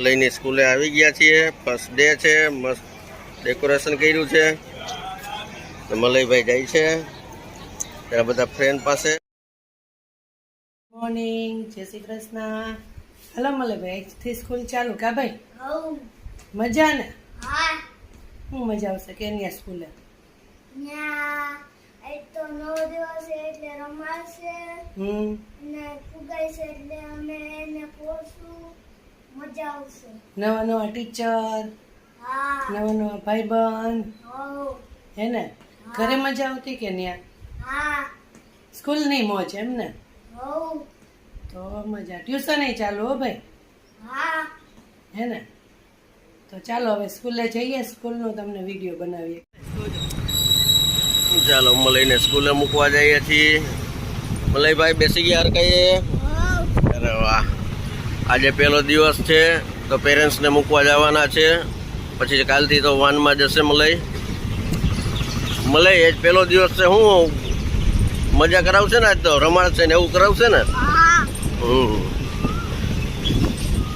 લઈને સ્કૂલે આવી ગયા છીએ. ફર્સ્ટ ડે છે મસ્ત ડેકોરેશન કર્યું છે. મલયભાઈ જાય છે. ત્યારે બધા ફ્રેન્ડ પાસે. મોર્નિંગ જય શ્રી કૃષ્ણ. હલો મલયભાઈ થી સ્કૂલ ચાલુ કા ભાઈ? મજા ને? હું. શું મજા આવશે કે અહીંયા સ્કૂલે? તો નવ દિવસ એટલે રમાશે. હમ. ને ફુગાઈ છે એટલે અમે એને પોષું મજા આવશે. નવા નવા ટીચર નવા નવા ભાઈબંધ. હઉ હે ને? ઘરે મજા આવતી કે હા. સ્કૂલ નહીં મોજ એમ ને? તો મજા. ટ્યુશન ચાલુ હો ભાઈ? હા. હે ને? તો ચાલો હવે સ્કૂલે જઈએ. સ્કૂલનો તમને વીડિયો બનાવીએ. ચાલો મલયને સ્કૂલે મૂકવા જઈએ છીએ. મલયભાઈ બેસી ગયા હરકાઈએ. અરે વાહ. આજે પહેલો દિવસ છે તો પેરેન્ટ્સને મૂકવા જવાના છે. પછી કાલથી તો વાનમાં જશે મલય મલય એ પહેલો દિવસ છે. હું મજા કરાવશે ને આજ તો? રમાડશે ને એવું કરાવશે ને? હમ.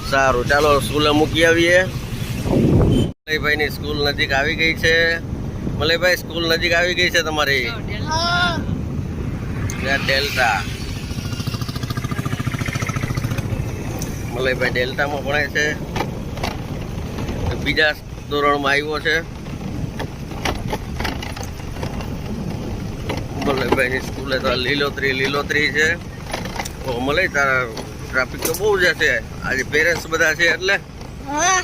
સારું ચાલો સ્કૂલે મૂકી આવીએ. મલયભાઈની સ્કૂલ નજીક આવી ગઈ છે. મલયભાઈ સ્કૂલ નજીક આવી ગઈ છે તમારી? ડેલ્ટા. મલયભાઈ ડેલ્ટામાં ભણે છે. બીજા ધોરણમાં આવ્યો છે. મલયભાઈની સ્કૂલે તો લીલોતરી લીલોતરી છે. મલય તારા ટ્રાફિક તો બહુ જ છે આજે પેરેન્ટ્સ બધા છે એટલે? હા.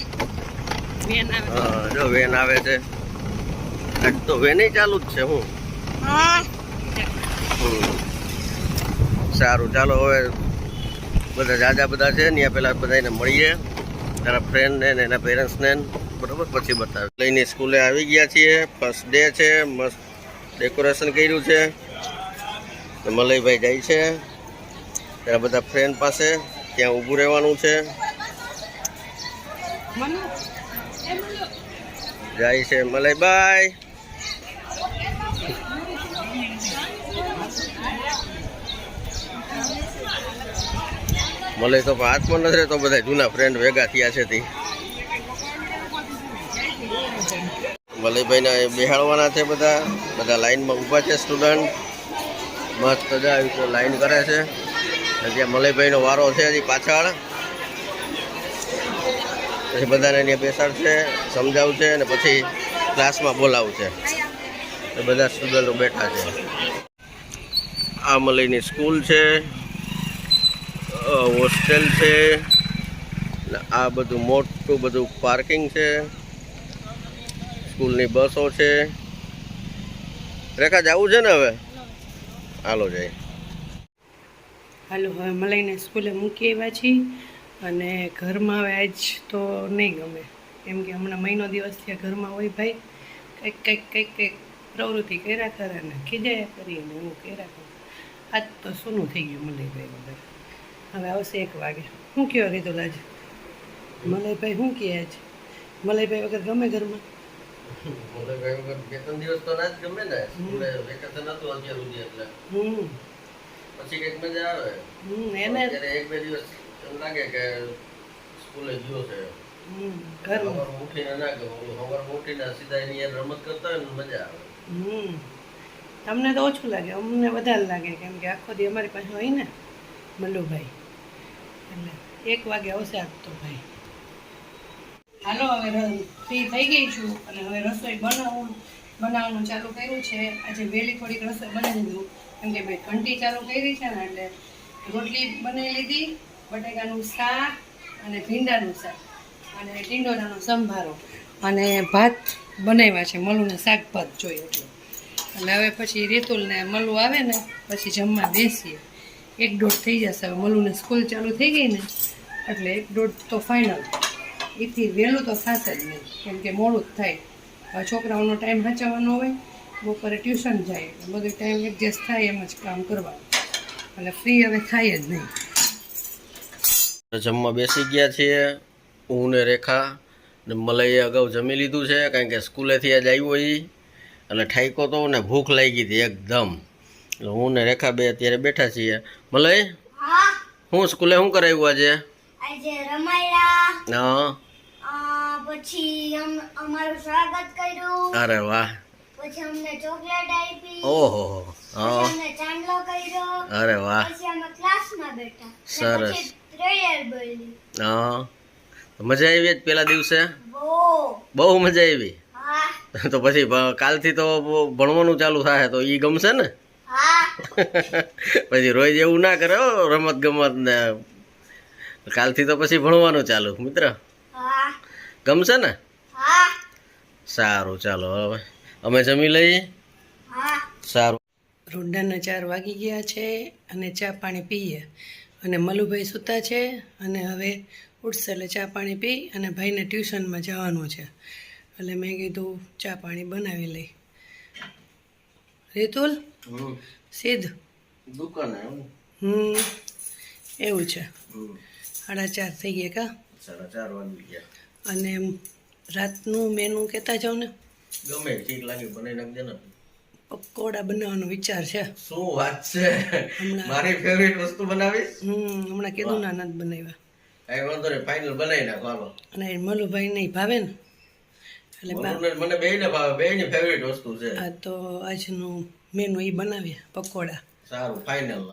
હા, જો વેન આવે છે. આજ તો વેને ચાલુ જ છે હું. સારું ચાલો હવે બધા જાજા બધા છે ત્યાં પહેલાં બધાને મળીએ. તારા ફ્રેન્ડને ને એના પેરેન્ટ્સને બરાબર? પછી બતાવે લઈને સ્કૂલે આવી ગયા છીએ. ફર્સ્ટ ડે છે. મસ્ત ડેકોરેશન કર્યું છે. મલયભાઈ જાય છે. ત્યારે બધા ફ્રેન્ડ પાસે ત્યાં ઊભું રહેવાનું છે. જાય છે મલયભાઈ. મળે તો હાથમાં નથી રહેતો બધા જૂના ફ્રેન્ડ ભેગા થયા છે તે. મલયભાઈને બેહાડવાના છે બધા. બધા લાઈનમાં ઊભા છે સ્ટુડન્ટ મસ્ત બધા આવી તો લાઈન કરે છે. હજી મલયભાઈનો વારો છે હજી પાછળ. પછી બધાને ત્યાં બેસાડશે, સમજાવશે અને પછી ક્લાસમાં બોલાવશે. બધા સ્ટુડન્ટો બેઠા છે. આ મલયની સ્કૂલ છે. હોસ્ટેલ છે. આ બધું મોટું બધું પાર્કિંગ છે. સ્કૂલની બસો છે. રેખા, જવું છે ને હવે? હાલો, જાય. હાલો, હવે મલાઈને સ્કૂલે મૂકી આવ્યા છીએ. અને ઘરમાં હવે આજ તો નહીં ગમે. કેમ કે હમણાં મહિનો દિવસ ત્યાં ઘરમાં હોય ભાઈ. કંઈક કંઈક કંઈક કંઈક પ્રવૃત્તિ કર્યા કરે ને ખીજાયા કરીને હું કર્યા કરું. આજ તો સોનું થઈ ગયું મલયભાઈ વગર. હવે આવશે એક વાગે. શું કહો કીધું આજ મલયભાઈ શું કહે છે? મલયભાઈ વગર ગમે ઘરમાં? બે ત્રણ દિવસ તો ના જ ગમે ને. સ્કૂલે વેકેશન હતું અત્યાર સુધી એટલે. હમ. પછી કંઈક મજા આવે. હમ એને એક બે દિવસ એમ લાગે કે સ્કૂલે ગયો છે. સવારમાં ઉઠીને ના ઓલું સવારમાં ઉઠીને સીધા એની રમત કરતા હોય ને મજા આવે. હમ. તમને તો ઓછું લાગે. અમને વધારે લાગે કેમ કે આખો દી અમારી પાસે હોય ને મલ્લુભાઈ એટલે એક વાગે આવશે આજ ભાઈ. હાલો, હવે ફ્રી થઈ ગઈ છું અને હવે રસોઈ બનાવું, બનાવવાનું ચાલુ કર્યું છે. આજે વહેલી થોડીક રસોઈ બનાવી દીધું. કેમ કે ભાઈ ઘંટી ચાલુ કરી છે ને, એટલે રોટલી બનાવી લીધી, બટેકાનું શાક અને ભીંડાનું શાક. અને ટીંડોરાનો સંભારો. અને ભાત બનાવ્યા છે, મલુને શાક ભાત જોઈએ એટલે. હવે પછી રીતુલ ને મલુ આવે ને, પછી જમવા બેસીએ. એક દોઢ થઈ જશે. હવે મલુને સ્કૂલ ચાલુ થઈ ગઈ ને, એટલે એક દોઢ તો ફાઇનલ એથી વહેલું તો થશે જ નહીં, કેમ કે મોડું જ થાય. છોકરાઓનો ટાઈમ સાચવવાનો હોય, બપોરે ટ્યુશન જાય, એટલે બધું ટાઈમ એડજસ્ટ થાય એમ જ કામ કરવાનું. એટલે ફ્રી હવે થાય જ નહીં. જમવા બેસી ગયા છીએ, હું ને રેખા, ને મલઈએ અગાઉ જમી લીધું છે, કારણ કે સ્કૂલેથી આજ આવ્યો એ અને ઠાઈકો તો, ને ભૂખ લાગી હતી એકદમ. એટલે હું ને રેખા બે અત્યારે બેઠા છીએ. મલય હું? સ્કૂલે શું કરાવ્યું આજે? આજે રમાયડા હા. પછી અમારું સ્વાગત કર્યું. અરે વાહ. પછી અમને ચોકલેટ આપી. ઓહો હા. અમને ચાંદલો કર્યો. અરે વાહ. પછી અમે ક્લાસમાં બેઠા. સરસ. પ્રેયર બોલી. હા. મજા આવી જ પેલા દિવસે? બહુ. મજા આવી? હા. તો પછી કાલથી તો ભણવાનું ચાલુ થાય તો એ ગમશે ને? પછી રોજ એવું ના કરો હો રમત ગમત ને કાલથી તો પછી ભણવાનું ચાલુ મિત્ર? ગમશે ને? સારું ચાલો હવે અમે જમી લઈએ? સારું. રોંડાના ચાર વાગી ગયા છે અને ચા પાણી પીએ. અને મલુભાઈ સૂતા છે અને હવે ઉઠશે એટલે ચા પાણી પી અને ભાઈને ટ્યુશનમાં જવાનું છે. એટલે મેં કીધું ચા પાણી બનાવી લઈ. રીતુલ? સિદ્ધ? દુકાન હમ. એવું છે. સાડા ચાર થઈ ગયા કા? સાડા ચાર વાગી ગયા. અને રાતનું મેનુ કહેતા જાવ ને? ગમે ઠીક લાગે બનાવી નાખજે ને. પકોડા બનાવવાનો વિચાર છે. શું વાત છે? મારી ફેવરિટ વસ્તુ બનાવીશ? હમ હમણાં કીધું ના નથી બનાવ્યા. કઈ વાંધો નહીં ફાઇનલ બનાવી નાખો હાલો. અને મલુભાઈ નહીં ભાવે ને? એટલે મને- મને બે ભાવે ફેવરિટ વસ્તુ છે. આ તો આજનું મેનુ એ બનાવ્યા પકોડા. સારું ફાઇનલ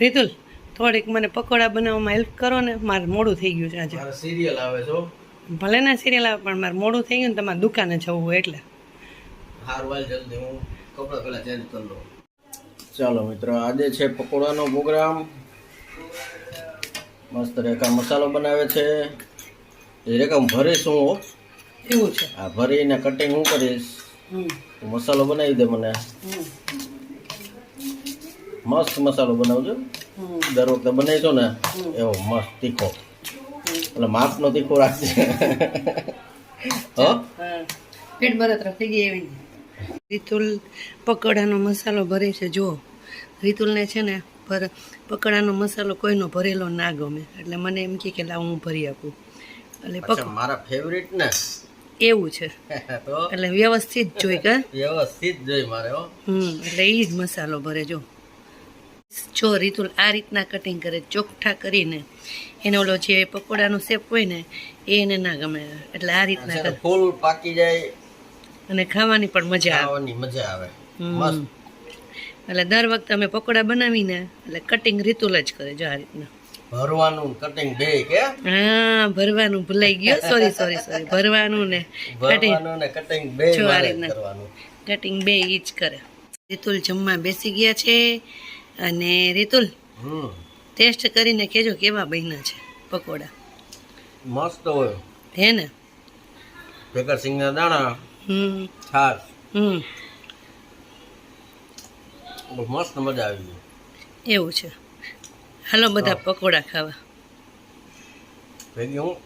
રીતુલ થોડીક મને પકોડા બનાવવામાં હેલ્પ કરો ને મારે મોડું થઈ ગયું છે આજે. મારે સિરિયલ આવે છો ભલે ના સિરિયલ આવે પણ મારે મોડું થઈ ગયું ને તમારે દુકાને જવું હોય એટલે. હાર હાલ જલ્દી હું કપડાં પેલા ચેન્જ કરી લઉં. ચાલો મિત્રો આજે છે પકોડાનો પ્રોગ્રામ મસ્ત રેખા મસાલો બનાવે છે. રેખા હું ભરીશ હું હો. એવું છે. આ ભરીને કટિંગ હું કરીશ. મસાલો બનાવી દે મને. મસ્ત મસાલો બનાવજો. દર વખતે બનાવીશો ને એવો મસ્ત તીખો. એટલે માપનો તીખો રાખજે. પેટ બરતરફ થઈ ગઈ એવી. રીતુલ પકોડાનો મસાલો ભરે છે જો રીતુલને છે ને પર પકોડાનો મસાલો કોઈનો ભરેલો ના ગમે. એટલે મને એમ કે લાવ હું ભરી આપું. એટલે મારા ફેવરિટ ને? એવું છે. એટલે વ્યવસ્થિત જોઈ કે? વ્યવસ્થિત જોઈ મારે હો. હમ એટલે એ જ મસાલો ભરે જો. જો રીતુલ આ રીતના કટિંગ કરે ચોખ્ઠા કરીને. એનો ઓલો જે પકોડાનો શેપ હોય ને એ એને ના ગમે. એટલે આ રીતના ફૂલ પાકી જાય. અને ખાવાની પણ મજા આવે. ખાવાની મજા આવે. એટલે દર વખતે અમે પકોડા બનાવીને એટલે કટિંગ રીતુલ જ કરે જો આ રીતના. ભરવાનું કટિંગ બે કે હા? ભરવાનું ભૂલાઈ ગયો. સોરી સોરી સોરી ભરવાનું ને ભરવાનું ને કટિંગ બે મારે કરવાનું. કટિંગ બે ઈચ કરે. રીતુલ જમવા બેસી ગયા છે અને રીતુલ ટેસ્ટ કરીને કેજો કેવા બન્યા છે પકોડા. મસ્ત હોય. હે ને? ભેગા સિંગના દાણા હમ. છાશ. હમ. બહુ મસ્ત મજા આવી ગઈ. એવું છે. હાલો બધા પકોડા ખાવા. ભેગી હું?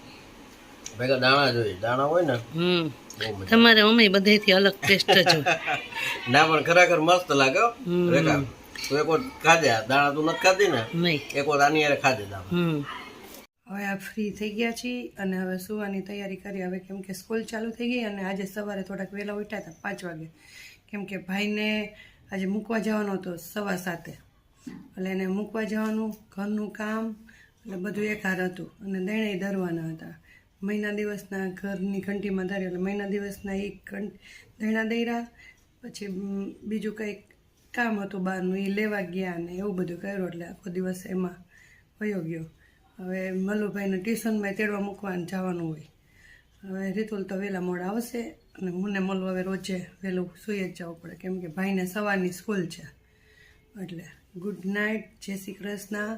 ભેગા દાણા જોઈએ. દાણા હોય ને હમ. તમારે અમે બધાથી અલગ ટેસ્ટ જ. હોય ના પણ ખરેખર મસ્ત લાગે. રેખા તું એક વાર ખાધે દાણા તું નથી ખાધી ને નહીં. એક વાર આની યારે ખાધે દાણા. હમ. હવે આ ફ્રી થઈ ગયા છીએ અને હવે સુવાની તૈયારી કરી હવે કેમ કે સ્કૂલ ચાલુ થઈ ગઈ અને આજે સવારે થોડાક વહેલા ઉઠ્યા હતા પાંચ વાગે. કેમ કે ભાઈને આજે મૂકવા જવાનો હતો સવા સાતે. એટલે એને મૂકવા જવાનું, ઘરનું કામ, એટલે બધું એકાર હતું. અને દેણે ધરવાના હતા. મહિના દિવસના ઘરની ઘંટીમાં ધર્યા. એટલે મહિના દિવસના એક ઘંટ દેણા દૈરા. પછી બીજું કંઈક કામ હતું બહારનું, એ લેવા ગયા ને એવું બધું કર્યું. એટલે આખો દિવસ એમાં વયો ગયો. હવે મલ્લુભાઈને ટ્યુશનમાં તેડવા મૂકવાનું જવાનું હોય. હવે રીતુલ તો વહેલા મોડા આવશે અને મને મલ્લુ હવે રોજે વહેલું સૂઈ જ જવું પડે. કેમ કે ભાઈને સવારની સ્કૂલ છે. એટલે ગુડ નાઇટ જય શ્રી કૃષ્ણ